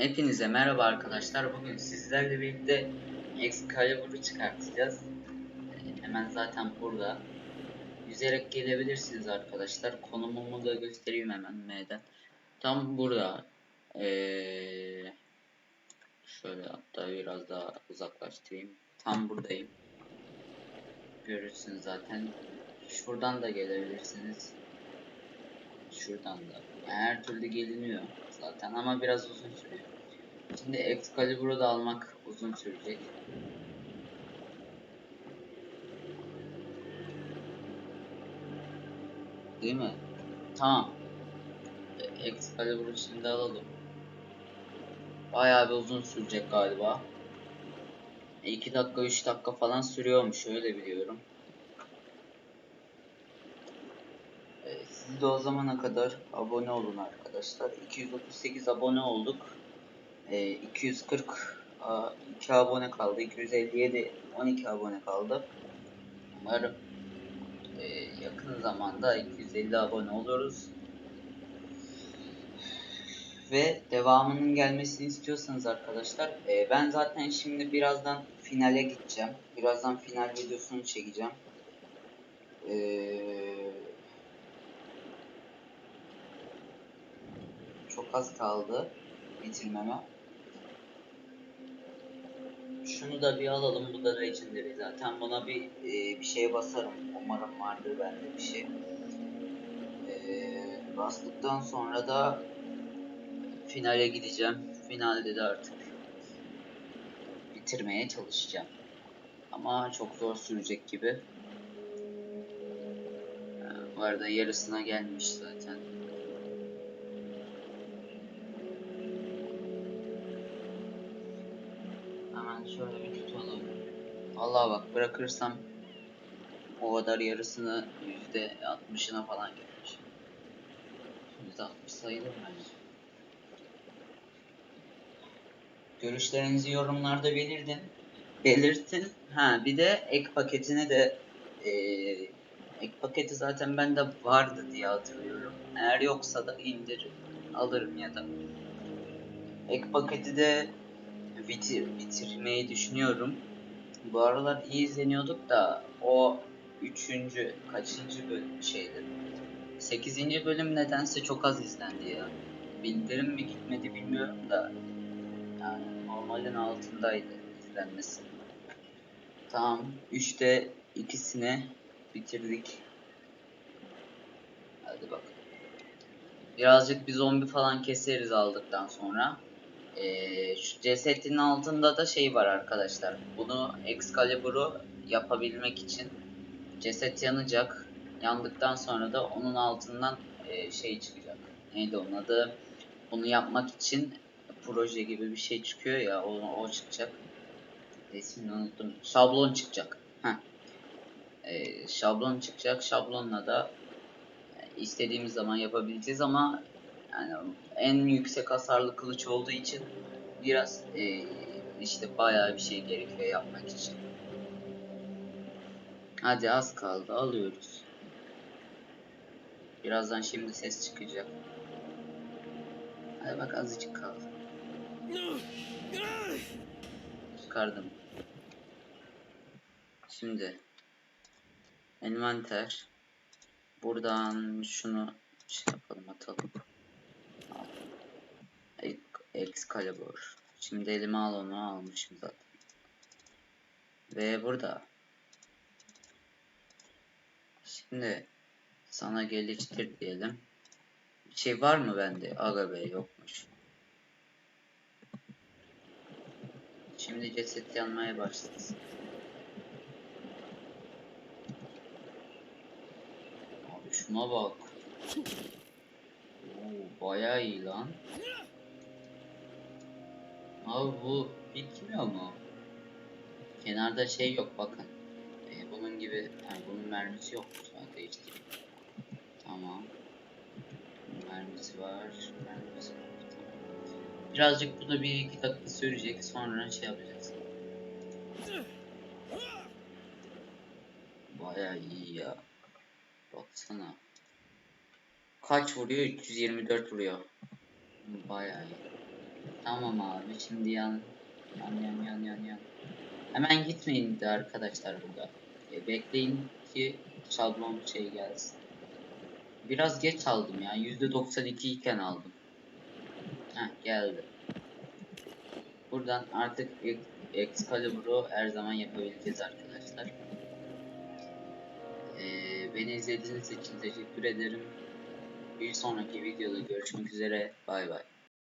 Hepinize merhaba arkadaşlar. Bugün sizlerle birlikte Excalibur'u çıkartacağız. Ee, Hemen zaten burada. Yüzerek gelebilirsiniz arkadaşlar. Konumumu da göstereyim hemen M'den. Tam burada. Ee, şöyle hatta biraz daha uzaklaştırayım. Tam buradayım. Görürsünüz zaten. Şuradan da gelebilirsiniz. Şuradan da. Her türlü geliniyor zaten ama biraz uzun sürüyor. Şimdi Excalibur'u da almak uzun sürecek. Değil mi? Tamam. Excalibur'u şimdi alalım. Bayağı bir uzun sürecek galiba. 2 dakika 3 dakika falan sürüyormuş öyle biliyorum. Ee, Siz de o zamana kadar abone olun arkadaşlar. 238 abone olduk. Ee, 240 aa, 2 abone kaldı. 257 12 abone kaldı. Umarım e, yakın zamanda 250 abone oluruz. Ve devamının gelmesini istiyorsanız arkadaşlar e, ben zaten şimdi birazdan finale gideceğim. Birazdan final videosunu çekeceğim. Eee Çok az kaldı bitirmeme. Şunu da bir alalım. Bu da Legendary zaten. Buna bir e, bir şey basarım. Umarım vardır bende bir şey. E, bastıktan sonra da finale gideceğim. Finalde de artık bitirmeye çalışacağım. Ama çok zor sürecek gibi. E, bu arada yarısına gelmiş zaten. Şöyle bir tutalım. Vallahi bak bırakırsam o kadar yarısını yüzde altmışına falan gelmiş. Yüzde altmış sayılır bence. Görüşlerinizi yorumlarda belirtin. Belirtin. Ha bir de ek paketine de eee, ek paketi zaten bende vardı diye hatırlıyorum. Eğer yoksa da indir alırım ya da. Ek paketi de bitir, bitirmeyi düşünüyorum. Bu aralar iyi izleniyorduk da o üçüncü kaçıncı bölüm şeydi. Sekizinci bölüm nedense çok az izlendi ya. Bildirim mi gitmedi bilmiyorum da yani normalin altındaydı izlenmesi. Tamam. Üçte ikisini bitirdik. Hadi bakalım. Birazcık bir zombi falan keseriz aldıktan sonra. Ee, şu cesetin altında da şey var arkadaşlar. Bunu Excalibur'u yapabilmek için ceset yanacak. Yandıktan sonra da onun altından e, şey çıkacak. Neydi onun adı? Bunu yapmak için proje gibi bir şey çıkıyor ya o, o çıkacak. İsmini unuttum. Şablon çıkacak. Heh. Ee, şablon çıkacak. Şablonla da e, istediğimiz zaman yapabileceğiz ama yani en yüksek hasarlı kılıç olduğu için biraz e, işte bayağı bir şey gerekiyor yapmak için. Hadi az kaldı alıyoruz. Birazdan şimdi ses çıkacak. Hadi bak azıcık kaldı. Çıkardım. Şimdi envanter buradan şunu şey yapalım Excalibur. Şimdi elime al onu almışım zaten. Ve burada. Şimdi sana geliştir diyelim. Bir şey var mı bende? Aga be yokmuş. Şimdi ceset yanmaya başlasın. Abi şuna bak. Oo, bayağı iyi lan. Abi bu bitmiyor mu? Kenarda şey yok bakın. Ee, bunun gibi yani bunun mermisi yok. Ben değiştireyim. Tamam. Mermisi var. Mermisi var. Tamam. Birazcık bu da bir iki dakika sürecek. Sonra şey yapacağız. Baya iyi ya. Baksana. Kaç vuruyor? 324 vuruyor. Baya iyi. Tamam abi şimdi yan yan yan yan yan yan. Hemen gitmeyin de arkadaşlar burada. E, bekleyin ki şablon şey gelsin. Biraz geç aldım ya. %92 iken aldım. Heh geldi. Buradan artık Ex- Excalibur'u her zaman yapabileceğiz arkadaşlar. Ee, beni izlediğiniz için teşekkür ederim. Bir sonraki videoda görüşmek üzere. Bay bay.